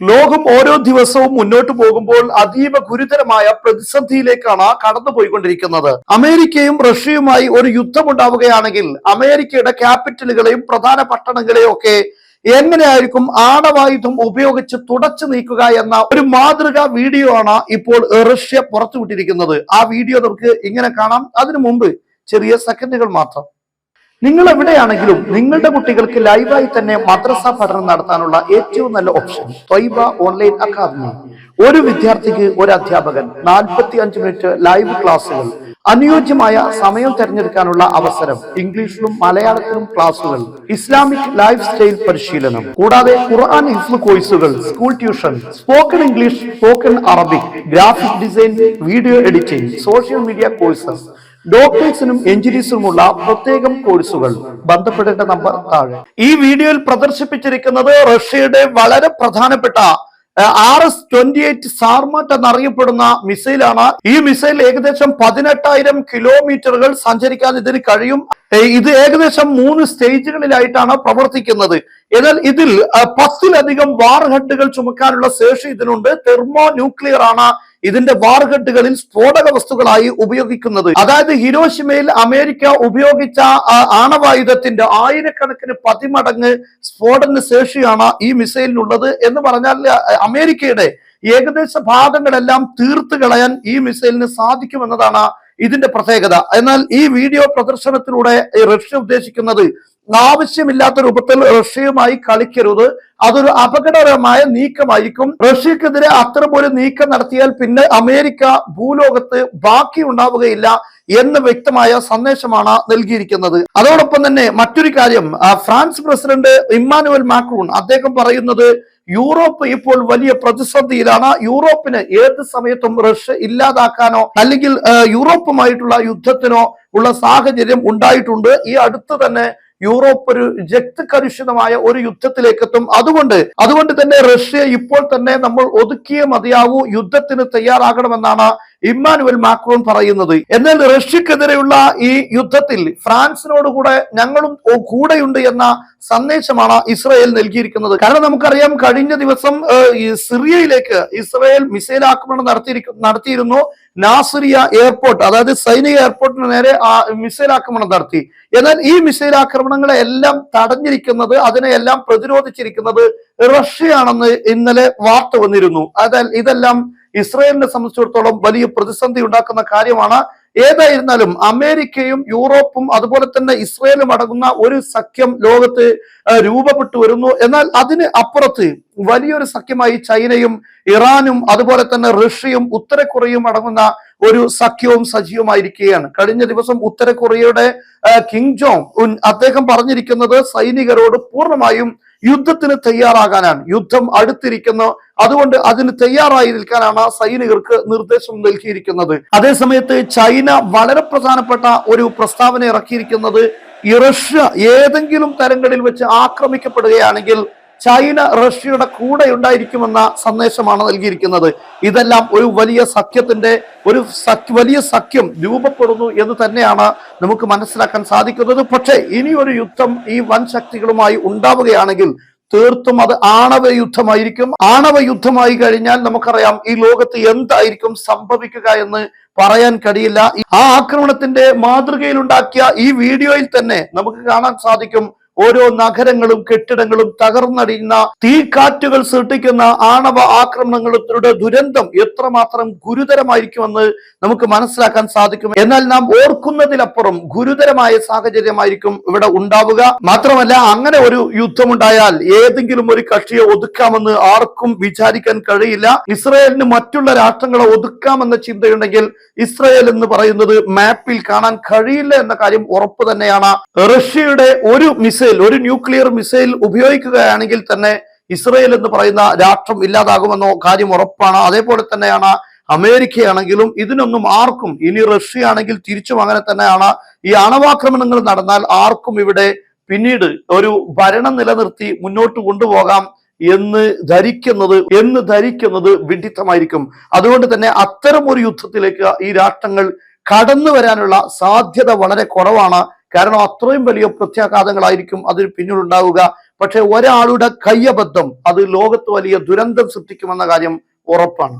ലോകം ഓരോ ദിവസവും മുന്നോട്ട് പോകുമ്പോൾ അതീവ ഗുരുതരമായ പ്രതിസന്ധിയിലേക്കാണ് കടന്നുപോയിക്കൊണ്ടിരിക്കുന്നത്. അമേരിക്കയും റഷ്യയുമായി ഒരു യുദ്ധം ഉണ്ടാവുകയാണെങ്കിൽ അമേരിക്കയുടെ ക്യാപിറ്റലുകളെയും പ്രധാന പട്ടണങ്ങളെയും ഒക്കെ എങ്ങനെയായിരിക്കും ആണവായുധം ഉപയോഗിച്ച് തുടച്ചു നീക്കുക എന്ന ഒരു മാതൃകാ വീഡിയോ ആണ് ഇപ്പോൾ റഷ്യ പുറത്തുവിട്ടിരിക്കുന്നത്. ആ വീഡിയോ നമുക്ക് ഇങ്ങനെ കാണാം. അതിനു മുമ്പ് ചെറിയ സെക്കൻഡുകൾ മാത്രം. നിങ്ങൾ എവിടെയാണെങ്കിലും നിങ്ങളുടെ കുട്ടികൾക്ക് ലൈവായി തന്നെ മദ്രസ പഠനം നടത്താനുള്ള ഏറ്റവും നല്ല ഓപ്ഷൻ ത്വൈബ ഓൺലൈൻ അക്കാദമി. ഒരു വിദ്യാർത്ഥിക്ക് ഒരു അധ്യാപകൻ നാൽപ്പത്തി അഞ്ച് മിനിറ്റ് ലൈവ് ക്ലാസ്സുകൾ അനുയോജ്യമായ സമയം തിരഞ്ഞെടുക്കാനുള്ള അവസരം ഇംഗ്ലീഷിലും മലയാളത്തിലും ക്ലാസുകൾ ഇസ്ലാമിക് ലൈഫ് സ്റ്റൈൽ പരിശീലനം. കൂടാതെ ഖുർആൻ ഹിഫ്ലു കോഴ്സുകൾ school tuition spoken English spoken Arabic graphic design video editing social media courses ഡോക്ടേഴ്സിനും എഞ്ചിനീയർസിനുമുള്ള പ്രത്യേകം കോഴ്സുകൾ. ബന്ധപ്പെടേണ്ട നമ്പർ താഴെ. ഈ വീഡിയോയിൽ പ്രദർശിപ്പിച്ചിരിക്കുന്നത് റഷ്യയുടെ വളരെ പ്രധാനപ്പെട്ട R S twenty eight Sarmat എന്നറിയപ്പെടുന്ന മിസൈലാണ്. ഈ മിസൈൽ ഏകദേശം പതിനെട്ടായിരം കിലോമീറ്ററുകൾ സഞ്ചരിക്കാൻ ഇതിന് കഴിയും. ഇത് ഏകദേശം മൂന്ന് സ്റ്റേജുകളിലായിട്ടാണ് പ്രവർത്തിക്കുന്നത്. എന്നാൽ ഇതിൽ പത്തിലധികം വാർ ഹെഡുകൾ ചുമക്കാനുള്ള ശേഷി ഇതിനുണ്ട്. തെർമോ ന്യൂക്ലിയർ ആണ് ഇതിന്റെ വാർഗട്ടുകളിൽ സ്ഫോടക വസ്തുക്കളായി ഉപയോഗിക്കുന്നത്. അതായത് ഹിരോഷിമയിൽ അമേരിക്ക ഉപയോഗിച്ച ആണവായുധത്തിന്റെ ആയിരക്കണക്കിന് പതിമടങ്ങ് സ്ഫോടന ശേഷിയാണ് ഈ മിസൈലിനുള്ളത് എന്ന് പറഞ്ഞാൽ അമേരിക്കയുടെ ഏകദേശ ഭാഗങ്ങളെല്ലാം തീർത്ത് കളയാൻ ഈ മിസൈലിന് സാധിക്കുമെന്നതാണ് ഇതിന്റെ പ്രത്യേകത. എന്നാൽ ഈ വീഡിയോ പ്രദർശനത്തിലൂടെ റഷ്യ ഉദ്ദേശിക്കുന്നത് ആവശ്യമില്ലാത്ത രൂപത്തിൽ റഷ്യയുമായി കളിക്കരുത്. അതൊരു അപകടകരമായ നീക്കമായിരിക്കും. റഷ്യക്കെതിരെ അത്തരമൊരു നീക്കം നടത്തിയാൽ പിന്നെ അമേരിക്ക ഭൂലോകത്ത് ബാക്കി ഉണ്ടാവുകയില്ല എന്ന് വ്യക്തമായ സന്ദേശമാണ് നൽകിയിരിക്കുന്നത്. അതോടൊപ്പം തന്നെ മറ്റൊരു കാര്യം ഫ്രാൻസ് പ്രസിഡന്റ് ഇമ്മാനുവൽ മാക്രൂൺ അദ്ദേഹം പറയുന്നത് യൂറോപ്പ് ഇപ്പോൾ വലിയ പ്രതിസന്ധിയിലാണ്. യൂറോപ്പിന് ഏത് സമയത്തും റഷ്യ ഇല്ലാതാക്കാനോ അല്ലെങ്കിൽ യൂറോപ്പുമായിട്ടുള്ള യുദ്ധത്തിനോ ഉള്ള സാഹചര്യം ഉണ്ടായിട്ടുണ്ട്. ഈ അടുത്ത് തന്നെ യൂറോപ്പ് ഒരു രക്തകലുഷിതമായ ഒരു യുദ്ധത്തിലേക്ക് എത്തും അതുകൊണ്ട് അതുകൊണ്ട് തന്നെ റഷ്യ ഇപ്പോൾ തന്നെ നമ്മൾ ഒതുക്കിയേ മതിയാവൂ യുദ്ധത്തിന് തയ്യാറാകണമെന്നാണ് ഇമ്മാനുവൽ മാക്രോൺ പറയുന്നത്. എന്നാൽ റഷ്യക്കെതിരെയുള്ള ഈ യുദ്ധത്തിൽ ഫ്രാൻസിനോട് കൂടെ ഞങ്ങളും കൂടെയുണ്ട് എന്ന സന്ദേശമാണ് ഇസ്രയേൽ നൽകിയിരിക്കുന്നത്. കാരണം നമുക്കറിയാം കഴിഞ്ഞ ദിവസം സിറിയയിലേക്ക് ഇസ്രയേൽ മിസൈൽ ആക്രമണം നടത്തി നടത്തിയിരുന്നു. നാസിറിയ എയർപോർട്ട് അതായത് സൈനിക എയർപോർട്ടിന് നേരെ മിസൈൽ ആക്രമണം നടത്തി. എന്നാൽ ഈ മിസൈൽ ആക്രമണങ്ങളെ എല്ലാം തടഞ്ഞിരിക്കുന്നത് അതിനെയെല്ലാം പ്രതിരോധിച്ചിരിക്കുന്നത് റഷ്യയാണെന്ന് ഇന്നലെ വാർത്ത വന്നിരുന്നു. അതായത് ഇതെല്ലാം ഇസ്രയേലിനെ സംബന്ധിച്ചിടത്തോളം വലിയ പ്രതിസന്ധി ഉണ്ടാക്കുന്ന കാര്യമാണ്. ഏതായിരുന്നാലും അമേരിക്കയും യൂറോപ്പും അതുപോലെ തന്നെ ഇസ്രയേലും അടങ്ങുന്ന ഒരു സഖ്യം ലോകത്ത് രൂപപ്പെട്ടു വരുന്നു. എന്നാൽ അതിന് അപ്പുറത്ത് വലിയൊരു സഖ്യമായി ചൈനയും ഇറാനും അതുപോലെ തന്നെ റഷ്യയും ഉത്തര കൊറിയയും അടങ്ങുന്ന ഒരു സഖ്യവും സജീവമായിരിക്കുകയാണ്. കഴിഞ്ഞ ദിവസം ഉത്തര കൊറിയയുടെ കിങ് ജോങ് ഉൻ അദ്ദേഹം പറഞ്ഞിരിക്കുന്നത് സൈനികരോട് പൂർണമായും യുദ്ധത്തിന് തയ്യാറാകാനാണ്. യുദ്ധം അടുത്തിരിക്കുന്ന. അതുകൊണ്ട് അതിന് തയ്യാറായി നിൽക്കാനാണ് ആ സൈനികർക്ക് നിർദ്ദേശം നൽകിയിരിക്കുന്നത്. അതേസമയത്ത് ചൈന വളരെ പ്രധാനപ്പെട്ട ഒരു പ്രസ്താവന ഇറക്കിയിരിക്കുന്നത്. റഷ്യ ഏതെങ്കിലും തരങ്ങളിൽ വെച്ച് ആക്രമിക്കപ്പെടുകയാണെങ്കിൽ ചൈന റഷ്യയുടെ കൂടെ ഉണ്ടായിരിക്കുമെന്ന സന്ദേശമാണ് നൽകിയിരിക്കുന്നത്. ഇതെല്ലാം ഒരു വലിയ സഖ്യത്തിന്റെ ഒരു വലിയ സഖ്യം രൂപപ്പെടുന്നു എന്ന് തന്നെയാണ് നമുക്ക് മനസ്സിലാക്കാൻ സാധിക്കുന്നത്. പക്ഷേ ഇനിയൊരു യുദ്ധം ഈ വൻ ശക്തികളുമായി ഉണ്ടാവുകയാണെങ്കിൽ തീർത്തും അത് ആണവ യുദ്ധമായിരിക്കും. ആണവ യുദ്ധമായി കഴിഞ്ഞാൽ നമുക്കറിയാം ഈ ലോകത്ത് എന്തായിരിക്കും സംഭവിക്കുക എന്ന് പറയാൻ കഴിയില്ല. ആ ആക്രമണത്തിന്റെ മാതൃകയിലുണ്ടാക്കിയ ഈ വീഡിയോയിൽ തന്നെ നമുക്ക് കാണാൻ സാധിക്കും ഓരോ നഗരങ്ങളും കെട്ടിടങ്ങളും തകർന്നടിയുന്ന തീക്കാറ്റുകൾ സൃഷ്ടിക്കുന്ന ആണവ ആക്രമണങ്ങളുടെ ദുരന്തം എത്രമാത്രം ഗുരുതരമായിരിക്കുമെന്ന് നമുക്ക് മനസ്സിലാക്കാൻ സാധിക്കും. എന്നാൽ നാം ഓർക്കുന്നതിലപ്പുറം ഗുരുതരമായ സാഹചര്യമായിരിക്കും ഇവിടെ ഉണ്ടാവുക. മാത്രമല്ല അങ്ങനെ ഒരു യുദ്ധമുണ്ടായാൽ ഏതെങ്കിലും ഒരു കക്ഷിയെ ഒതുക്കാമെന്ന് ആർക്കും വിചാരിക്കാൻ കഴിയില്ല. ഇസ്രയേലിന് മറ്റുള്ള രാഷ്ട്രങ്ങളെ ഒതുക്കാമെന്ന ചിന്തയുണ്ടെങ്കിൽ ഇസ്രയേൽ എന്ന് പറയുന്നത് മാപ്പിൽ കാണാൻ കഴിയില്ല എന്ന കാര്യം ഉറപ്പ് തന്നെയാണ്. റഷ്യയുടെ ഒരു ഒരു ന്യൂക്ലിയർ മിസൈൽ ഉപയോഗിക്കുകയാണെങ്കിൽ തന്നെ ഇസ്രയേൽ എന്ന് പറയുന്ന രാഷ്ട്രം ഇല്ലാതാകുമെന്നോ കാര്യം ഉറപ്പാണ്. അതേപോലെ തന്നെയാണ് അമേരിക്കയാണെങ്കിലും ഇതിനൊന്നും ആർക്കും ഇനി റഷ്യ ആണെങ്കിൽ തിരിച്ചും അങ്ങനെ തന്നെയാണ് ഈ അണവാക്രമണങ്ങൾ നടന്നാൽ ആർക്കും ഇവിടെ പിന്നീട് ഒരു ഭരണം നിലനിർത്തി മുന്നോട്ട് കൊണ്ടുപോകാം എന്ന് ധരിക്കുന്നത് എന്ന് ധരിക്കുന്നത് വിഡിത്തമായിരിക്കും. അതുകൊണ്ട് തന്നെ അത്തരം ഒരു യുദ്ധത്തിലേക്ക് ഈ രാഷ്ട്രങ്ങൾ കടന്നു വരാനുള്ള സാധ്യത വളരെ കുറവാണ്. കാരണം അത്രയും വലിയ പ്രത്യാഘാതങ്ങളായിരിക്കും അതിന് പിന്നിലുണ്ടാവുക. പക്ഷെ ഒരാളുടെ കയ്യബദ്ധം അത് ലോകത്ത് വലിയ ദുരന്തം സൃഷ്ടിക്കുമെന്ന കാര്യം ഉറപ്പാണ്.